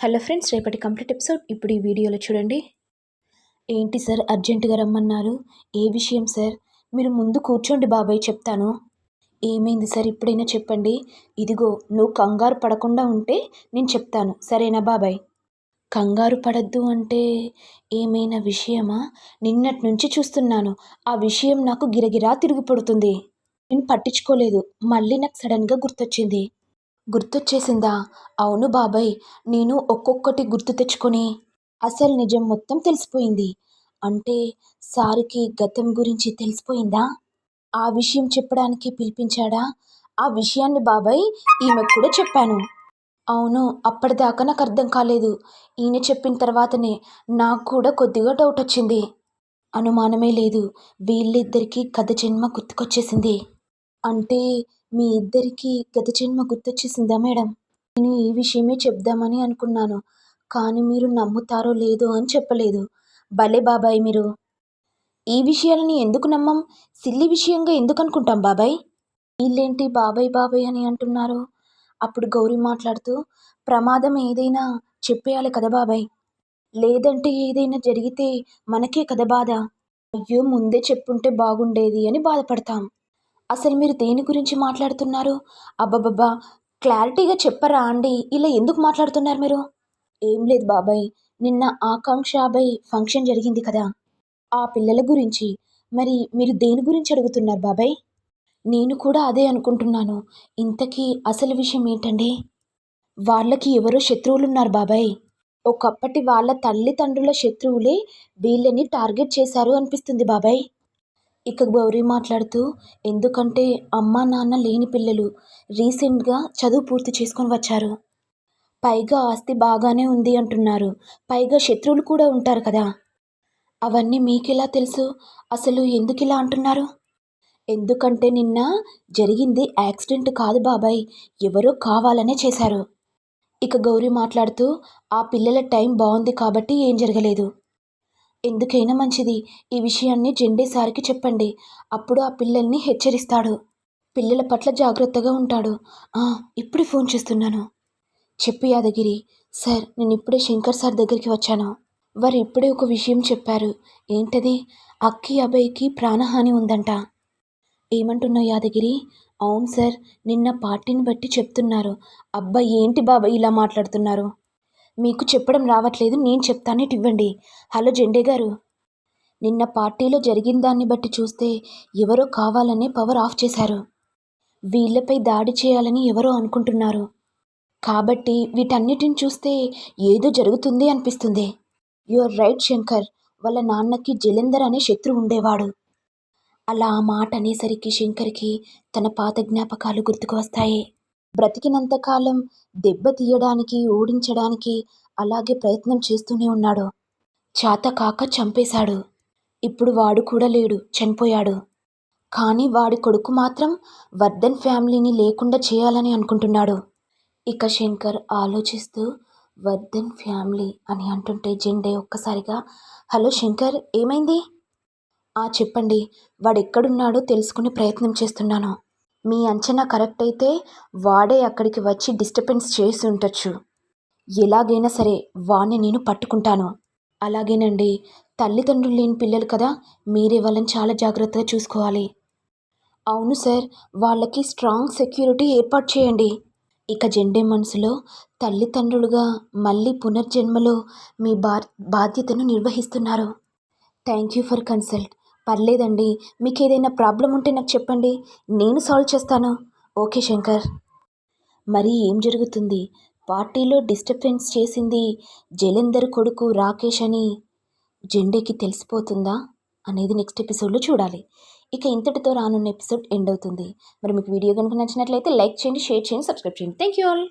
Hello friends రేపటి complete episode. ఇప్పుడు ఈ వీడియోలో చూడండి. ఏంటి సార్ అర్జెంటుగా రమ్మన్నారు? ఏ విషయం సార్? మీరు ముందు కూర్చోండి బాబాయ్ చెప్తాను. ఏమైంది సార్ ఇప్పుడైనా చెప్పండి. ఇదిగో నువ్వు కంగారు పడకుండా ఉంటే నేను చెప్తాను. సరేనా బాబాయ్? కంగారు పడద్దు అంటే ఏమైనా విషయమా? నిన్నటి నుంచి చూస్తున్నాను. ఆ విషయం నాకు గిరగిరా తిరిగి పడుతుంది. నేను పట్టించుకోలేదు. మళ్ళీ నాకు సడన్గా గుర్తొచ్చింది. గుర్తొచ్చేసిందా? అవును బాబాయ్ నేను ఒక్కొక్కటి గుర్తు తెచ్చుకొని. అసలు నిజం మొత్తం తెలిసిపోయింది. అంటే సారికి గతం గురించి తెలిసిపోయిందా? ఆ విషయం చెప్పడానికి పిలిపించాడా? ఆ విషయాన్ని బాబాయ్ ఈమెకు కూడా చెప్పాను. అవును అప్పటిదాకా నాకు అర్థం కాలేదు. ఈయన చెప్పిన తర్వాతనే నాకు కూడా కొద్దిగా డౌట్ వచ్చింది. అనుమానమే లేదు. వీళ్ళిద్దరికీ కథ జన్మ గుర్తుకొచ్చేసింది. అంటే మీ ఇద్దరికీ గత జన్మ గుర్తొచ్చేసిందా మేడం? నేను ఈ విషయమే చెప్దామని అనుకున్నాను కానీ మీరు నమ్ముతారో లేదో అని చెప్పలేదు. భలే బాబాయ్ మీరు. ఈ విషయాలని ఎందుకు నమ్మం? సిల్లి విషయంగా ఎందుకు అనుకుంటాం బాబాయ్? వీళ్ళేంటి బాబాయ్ బాబాయ్ అని అంటున్నారు? అప్పుడు గౌరీ మాట్లాడుతూ ప్రమాదం ఏదైనా చెప్పేయాలి కదా బాబాయ్. లేదంటే ఏదైనా జరిగితే మనకే కదా బాధ. అయ్యో ముందే చెప్పుంటే బాగుండేది అని బాధపడతాం. అసలు మీరు దేని గురించి మాట్లాడుతున్నారు? అబ్బబ్బబ్బా క్లారిటీగా చెప్పరా అండి. ఇలా ఎందుకు మాట్లాడుతున్నారు మీరు? ఏం లేదు బాబాయ్ నిన్న ఆకాంక్ష ఫంక్షన్ జరిగింది కదా. ఆ పిల్లల గురించి. మరి మీరు దేని గురించి అడుగుతున్నారు బాబాయ్? నేను కూడా అదే అనుకుంటున్నాను. ఇంతకీ అసలు విషయం ఏంటండి? వాళ్ళకి ఎవరో శత్రువులున్నారు బాబాయ్. ఒకప్పటి వాళ్ళ తల్లిదండ్రుల శత్రువులే వీళ్ళని టార్గెట్ చేశారు అనిపిస్తుంది బాబాయ్. ఇక గౌరీ మాట్లాడుతూ ఎందుకంటే అమ్మ నాన్న లేని పిల్లలు రీసెంట్గా చదువు పూర్తి చేసుకొని వచ్చారు. పైగా ఆస్తి బాగానే ఉంది అంటున్నారు. పైగా శత్రువులు కూడా ఉంటారు కదా. అవన్నీ మీకెలా తెలుసు? అసలు ఎందుకు ఇలా అంటున్నారు? ఎందుకంటే నిన్న జరిగింది యాక్సిడెంట్ కాదు బాబాయ్. ఎవరో కావాలనే చేశారు. ఇక గౌరీ మాట్లాడుతూ ఆ పిల్లల టైం బాగుంది కాబట్టి ఏం జరగలేదు. ఎందుకైనా మంచిది. ఈ విషయాన్ని జెండే సార్కి చెప్పండి. అప్పుడు ఆ పిల్లల్ని హెచ్చరిస్తాడు. పిల్లల పట్ల జాగ్రత్తగా ఉంటాడు. ఇప్పుడే ఫోన్ చేస్తున్నాను. చెప్పు యాదగిరి. సార్ నేను ఇప్పుడే శంకర్ సార్ దగ్గరికి వచ్చాను. వారు ఇప్పుడే ఒక విషయం చెప్పారు. ఏంటది? అక్కి అబ్బాయికి ప్రాణహాని ఉందంట. ఏమంటున్నావు యాదగిరి? అవును సార్ నిన్న పార్టీని బట్టి చెప్తున్నారు. అబ్బాయి ఏంటి బాబా ఇలా మాట్లాడుతున్నారు? మీకు చెప్పడం రావట్లేదు నేను చెప్తానే ఇవ్వండి. హలో జెండే గారు. నిన్న పార్టీలో జరిగిన దాన్ని బట్టి చూస్తే ఎవరో కావాలనే పవర్ ఆఫ్ చేశారు. వీళ్ళపై దాడి చేయాలని ఎవరో అనుకుంటున్నారు. కాబట్టి వీటన్నిటిని చూస్తే ఏదో జరుగుతుంది అనిపిస్తుంది. Your right Shankar. వాళ్ళ నాన్నకి జలంధర్ అనే శత్రువు ఉండేవాడు. అలా ఆ మాట అనేసరికి శంకర్కి తన పాత జ్ఞాపకాలు గుర్తుకు వస్తాయి. బ్రతికినంతకాలం దెబ్బ తీయడానికి ఓడించడానికి అలాగే ప్రయత్నం చేస్తూనే ఉన్నాడు. చేత కాక చంపేశాడు. ఇప్పుడు వాడు కూడా లేడు చనిపోయాడు. కానీ వాడి కొడుకు మాత్రం వర్ధన్ ఫ్యామిలీని లేకుండా చేయాలని అనుకుంటున్నాడు. ఇక శంకర్ ఆలోచిస్తూ వర్ధన్ ఫ్యామిలీ అని అంటుంటే జెండే ఒక్కసారిగా హలో శంకర్ ఏమైంది? ఆ చెప్పండి. వాడెక్కడున్నాడో తెలుసుకునే ప్రయత్నం చేస్తున్నాను. మీ అంచనా కరెక్ట్ అయితే వాడే అక్కడికి వచ్చి డిస్టర్బెన్స్ చేసి ఉండొచ్చు. ఎలాగైనా సరే వాణ్ణి నేను పట్టుకుంటాను. అలాగేనండి. తల్లిదండ్రులు లేని పిల్లలు కదా మీరే వాళ్ళని చాలా జాగ్రత్తగా చూసుకోవాలి. అవును సార్ వాళ్ళకి స్ట్రాంగ్ సెక్యూరిటీ ఏర్పాటు చేయండి. ఇక జెండే మనసులో తల్లిదండ్రులుగా మళ్ళీ పునర్జన్మలో మీ బా బాధ్యతను నిర్వహిస్తున్నారు. థ్యాంక్ యూ ఫర్ కన్సల్ట్ పర్లేదండి. మీకు ఏదైనా ప్రాబ్లం ఉంటే నాకు చెప్పండి. నేను సాల్వ్ చేస్తాను. ఓకే శంకర్. మరి ఏం జరుగుతుంది? పార్టీలో డిస్టర్బెన్స్ చేసింది జలంధర్ కొడుకు రాకేష్ అని జెండేకి తెలిసిపోతుందా అనేది నెక్స్ట్ ఎపిసోడ్లో చూడాలి. ఇక ఇంతటితో రానున్న ఎపిసోడ్ ఎండ్ అవుతుంది. మరి మీకు వీడియో కనుక నచ్చినట్లయితే లైక్ చేయండి షేర్ చేయండి సబ్స్క్రైబ్ చేయండి. Thank you all.